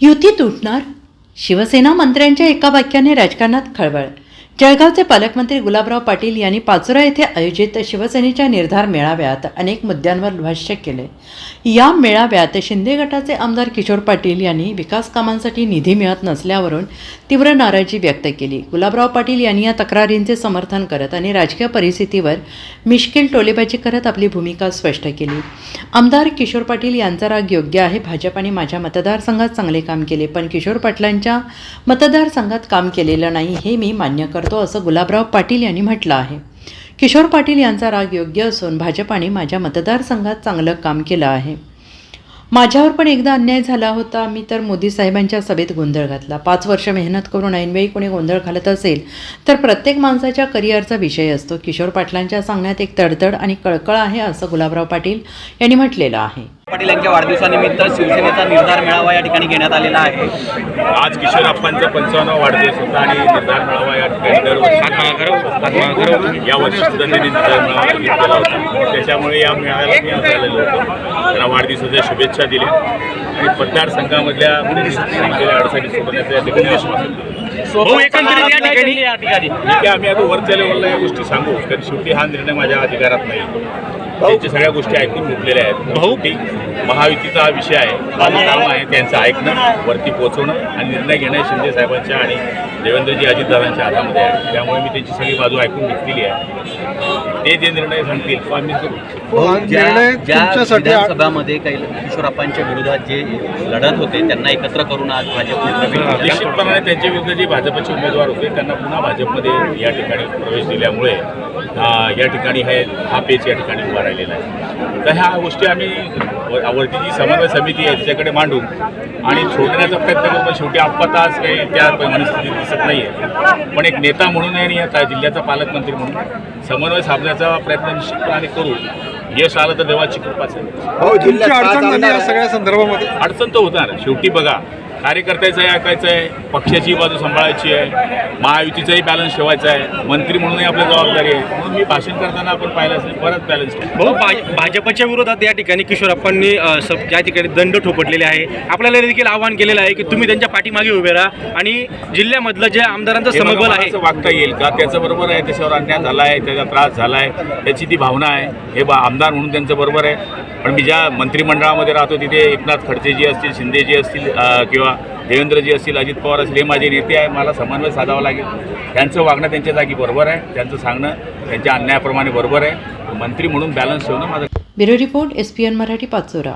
युती तुटणार शिवसेना मंत्र्यांच्या एका वाक्याने राजकारणात खळबळ जळगावचे पालकमंत्री गुलाबराव पाटील यांनी पाचोरा येथे आयोजित शिवसेनेच्या निर्धार मेळाव्यात अनेक मुद्द्यांवर भाष्य केले. या मेळाव्यात शिंदे गटाचे आमदार किशोर पाटील यांनी विकास कामांसाठी निधी मिळत नसल्यावरून तीव्र नाराजी व्यक्त केली. गुलाबराव पाटील यांनी या तक्रारींचे समर्थन करत आणि राजकीय परिस्थितीवर मिश्किल टोलेबाजी करत आपली भूमिका स्पष्ट केली. आमदार किशोर पाटील यांचा राग योग्य आहे. भाजपाने माझ्या मतदारसंघात चांगले काम केले पण किशोर पाटलांच्या मतदारसंघात काम केलेलं नाही हे मी मान्य करतो. असं गुलाबराव पाटील यांनी म्हटलं आहे. किशोर पाटील यांचा राग योग्य असून भाजपाने माझ्या मतदारसंघात चांगलं काम केलं आहे. माझ्यावर पण एकदा अन्याय झाला होता. मी तर मोदी साहेबांच्या सभेत गोंधळ घातला. पाच वर्ष मेहनत करून ऐनवेळी कोणी गोंधळ घालत असेल तर प्रत्येक माणसाच्या करिअरचा विषय असतो. किशोर पाटलांच्या सांगण्यात एक तडतड आणि कळकळ आहे असं गुलाबराव पाटील यांनी म्हटलेलं आहे. पाटील यांच्या वाढदिवसानिमित्त शिवसेनेचा निर्धार मेळावा या ठिकाणी घेण्यात आलेला आहे. आज किशोरप्पांचा पंचावन्न वाढदिवस होता आणि निर्धार मेळावा या ठिकाणी दरवर्षी या वर्षी सुद्धा त्यांनी निर्धार मेळावा घेतलेला होता त्याच्यामुळे या मेळाव्याला मी आज आलेलो होतो. त्यांना वाढदिवसाच्या शुभेच्छा दिल्या. आणि मतदारसंघामधल्या असलेल्या अडचणी सोडवण्याचा या ठिकाणी. भाऊ आहे आम्ही आता वरच्या लेवलला या गोष्टी सांगू. कारण शेवटी हा निर्णय माझ्या अधिकारात नाही. त्यांच्या सगळ्या गोष्टी ऐकून घेतलेल्या आहेत. शेवटी महायुतीचा हा विषय आहे. माझं काम आहे त्यांचं ऐकणं वरती पोहोचवणं आणि निर्णय घेणं शिंदे साहेबांच्या आणि देवेंद्रजी अजितदादांच्या हातामध्ये आहे. त्यामुळे मी त्यांची सगळी बाजू ऐकून घेतलेली आहे ते जे निर्णय सांगतील तो आम्ही हा तुमच्यासाठी विधानसभामध्ये काही किशोरप्पांच्या विरोधात जे लढत होते त्यांना एकत्र करून आज भाजपने. निश्चितपणाने त्यांच्या विरुद्ध जे भाजपचे उमेदवार होते त्यांना पुन्हा भाजपमध्ये या ठिकाणी प्रवेश दिल्यामुळे या ठिकाणी हे हा पेच या ठिकाणी उभा राहिलेला आहे. तर ह्या गोष्टी आम्ही वरती जी समन्वय समिती आहे त्याच्याकडे मांडू आणि सोडण्याचा प्रयत्न करू पण शेवटी आज काही त्या मनस्थितीत दिसत नाही आहे पण एक नेता म्हणून आणि या जिल्ह्याचा पालकमंत्री म्हणून समन्वय साधण्याचा प्रयत्न निश्चितपणाने करू. यश आलं तर देवाची कृपाच आहे. सगळ्या संदर्भामध्ये? अडचण तर होणार. शेवटी बघा कार्यकर्त्याचं आहे ऐकायचं आहे पक्षाची बाजू सांभाळायची आहे महायुतीचाही बॅलन्स ठेवायचा आहे मंत्री म्हणूनही आपली जबाबदारी आहे. म्हणून मी भाषण करताना आपण पाहिलं असेल परत बॅलन्स भाऊ भाजपच्या विरोधात या ठिकाणी किशोरप्पांनी ज्या ठिकाणी दंड ठोपटलेले आहे. आपल्याला देखील आवाहन केलेलं आहे की तुम्ही त्यांच्या पाठीमागे उभे राहा आणि जिल्ह्यामधलं जे आमदारांचं समबल आहे वागता येईल का? त्याचं बरोबर आहे त्याच्यावर अन्याय झाला आहे त्याचा त्रास झाला आहे त्याची ती भावना आहे. हे बा आमदार म्हणून त्यांचं बरोबर आहे. पण मी ज्या मंत्रिमंडळामध्ये राहतो तिथे एकनाथ खडसेजी असतील शिंदेजी असतील किंवा देवेंद्रजी असतील अजित पवार असतील हे माझे नेते आहे मला समन्वय साधावा लागेल. त्यांचं वागणं त्यांच्या जागी बरोबर आहे त्यांचं सांगणं त्यांच्या अन्यायाप्रमाणे बरोबर आहे. मंत्री म्हणून बॅलन्स ठेवणं माझं bureau report S P N Marathi Pachora.